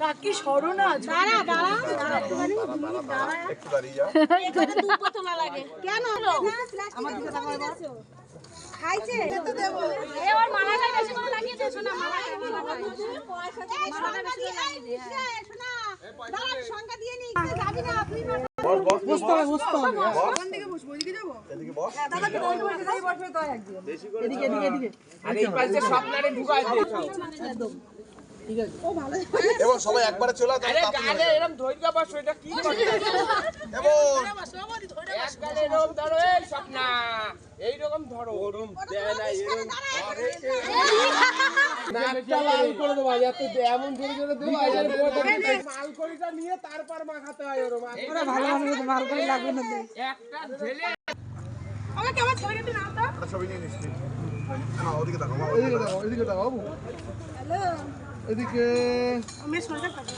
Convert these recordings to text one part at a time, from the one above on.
কাকি সরো না দাঁড়া দাঁড়া দাঁড়া। একটু দাঁড়িয়ে যা। এখানে দু বোতল লাগে। কেন? আমার দিকে তাকাও খাইছে? তো দেবো। এ ওর মালাটা বেশি করে লাগিয়ে দে শোনা মালাটা পয়সা দিয়ে মালাটা বেশি করে লাগিয়ে দে দাঁড়া সংখ্যা দিয়ে নি যাবি না তুই না বস বস বুঝতে হবে বুঝতে হবে এদিকে বস। এদিকে এদিকে এদিকে। এবং সবাই একবারে চলে আসো, তাহলে তাড়াতাড়ি এরকম ধৈর্য বস এটা কি করতে এবং একবারে এরকম ধরো এই স্বপ্না এইরকম ধরো ওরকম দেয় না এরকম নাকটা লাল করে দেবো এত এমন জোরে জোরে দেবো মাল করিটা নিয়ে তারপর মাখাতে হয় ওরম ওরা ভালো হবে মাল করে লাগবে না একটা আমাকে আমার ছবি নিয়ে নিচ্ছি। না ওদিকে দেখো ওদিকে দেখো ওদিকে দেখো বাবু। এদিকে আমি সংখ্যা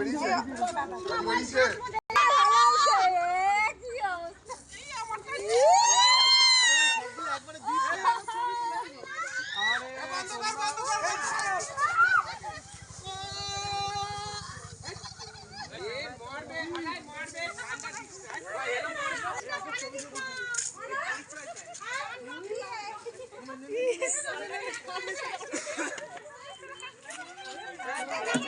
experiencia. Yes.